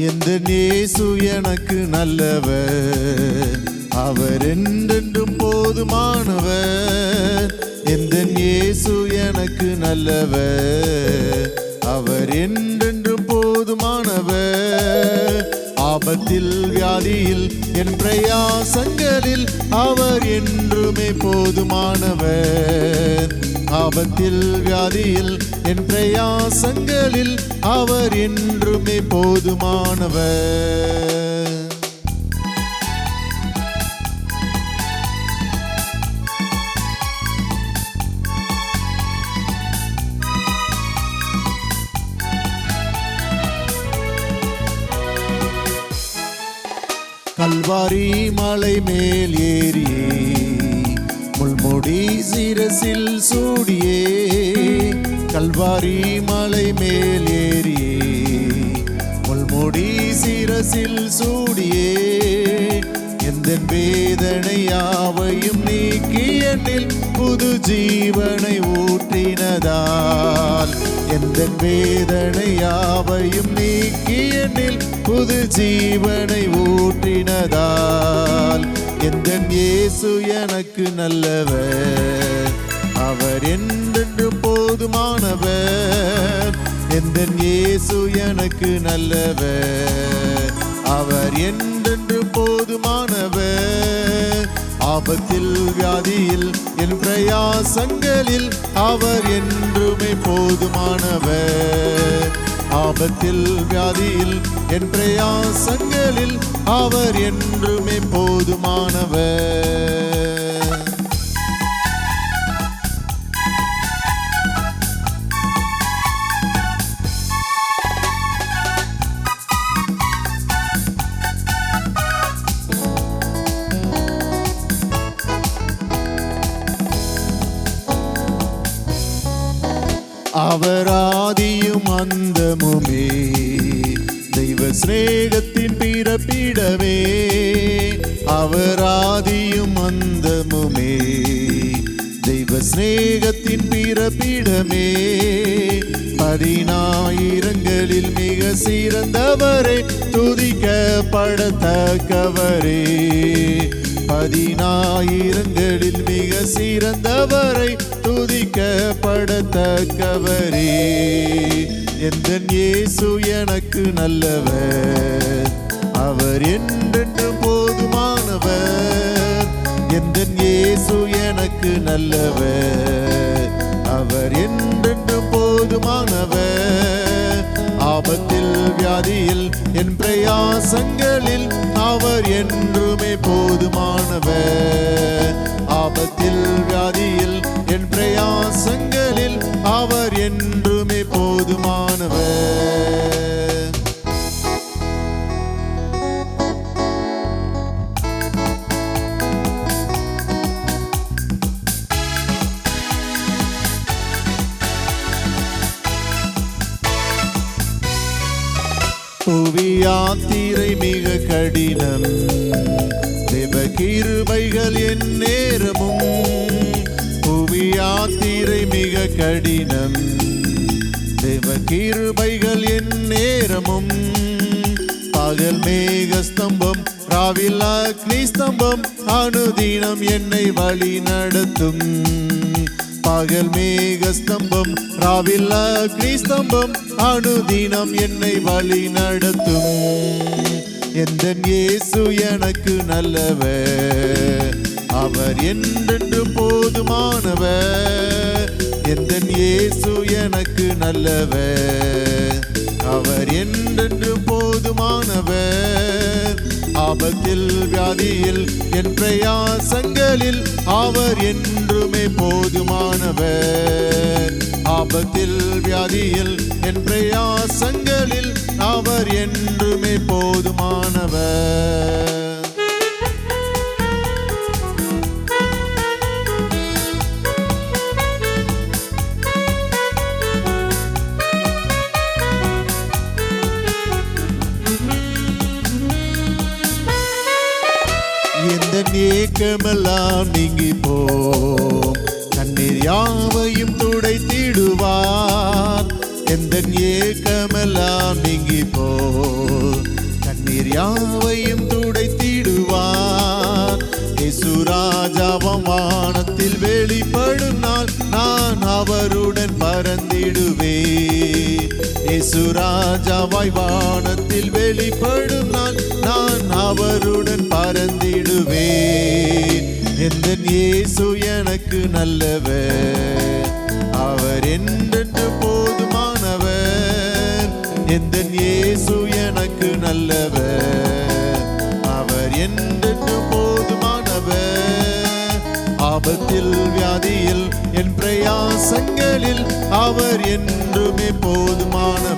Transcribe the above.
எந்த நேசு எனக்கு நல்லவர்? அவர் என்றென்றும் போதுமானவர். எந்த நேசு எனக்கு நல்லவர்? அவர் என்று ஆபத்தில் வியாதியில் என் பிரயாசங்களில் அவர் என்றுமே போதுமானவர். ஆபத்தில் வியாதியில் என் பிரயாசங்களில் அவர் என்றுமே போதுமானவர். கல்வாரி மலை மேல் ஏறியே முள்முடி சிரசில் சூடியே. கல்வாரி மலை மேல் ஏறியே முள்முடி சிரசில் சூடியே. எந்த வேதனை யாவையும் நீக்கி என்னில் புது ஜீவனை ஊற்றினதால். எந்த வேதனை யாவையும் நீக்கி என்னில் புது ஜீவனை மாறினதால் எந்த இயேசு எனக்கு நல்லவர். அவர் என்றென்று போதுமானவர். எந்த இயேசு எனக்கு நல்லவர். அவர் என்றென்று போதுமானவர். ஆபத்தில் வியாதியில் என் பிரயாசங்களில் அவர் என்றுமே போதுமானவர். ஆபத்தில் வியாதியில் என் பிரயாசங்களில் அவர் என்றுமே போதுமானவர். அவராதியும் அந்தமுமே. தெய்வ சிரேகத்தின் பிறப்பிடவே. அவராதியும் அந்தமுமே. தெய்வ சிநேகத்தின் பிறப்பிடமே. பதினாயிரங்களில் மிக சிறந்தவரே. துதிக்கப்படத்தக்கவரே. பதினாயிரங்களில் மிக சிறந்தவரை துதிக்கப்படத்தக்கவரே. எந்த இயேசு எனக்கு நல்லவர். அவர் என்றென்றும் போதுமானவர். எந்த இயேசு எனக்கு நல்லவர். அவர் என்றென்றும் போதுமானவர். வியாதியில் என் பிரயாசங்களில் அவர் என்றுமே போதுமானவர். ஆபத்தில் வியாதியில் என் பிரயாசங்களில் அவர் என்றுமே போதுமானவர். புவி யாத்திரை மிக கடினம். தேவ கிருபைகள் என் நேரமும் புவி யாத்திரை மிக கடினம். தேவ கிருபைகள் என் நேரமும் பகல் மேக ஸ்தம்பம் ராவில் அக்னி ஸ்தம்பம் அனுதினம் என்னை வழி நடத்தும். பகல் மேக ஸ்தம்பம் ராவில் அக்னி ஸ்தம்பம் அனுதினம் என்னை வழி நடத்தும். எந்த இயேசு எனக்கு நல்லவர் அவர் என்றென்று போதுமானவர். எந்த இயேசு எனக்கு நல்லவர் அவர் என்றென்று போதுமானவர். ஆபத்தில் வியாதியில் என் பிரயாசங்களில் அவர் என்றுமே போதுமானவர். ஆபத்தில் வியாதியில் என் பிரயாசங்களில் அவர் என்றுமே போதுமானவர். ஏக்கமெல்லாம் நீங்கி போம் கண்ணீர் யாவையும் துடைத்திடுவார். எந்த ஏக்கமெல்லாம் நீங்கி போ கண்ணீர் யாவையும் துடைத்திடுவார். இசுராஜாவம் வானத்தில் வெளிப்படும் நாள் நான் அவருடன் பறந்திடுவேன். இசுராஜாவாய் வானத்தில் வெளிப்படும் நாள் நான் அவருடன் பறந்திடுவேன். எந்த இயேசு எனக்கு நல்லவர். அவர் என்றென்று போதுமானவர். எந்த இயேசு எனக்கு நல்லவர். அவர் என்றென்று போதுமானவர். ஆபத்தில் வியாதியில் என் பிரயாசங்களில் அவர் என்றுமே போதுமான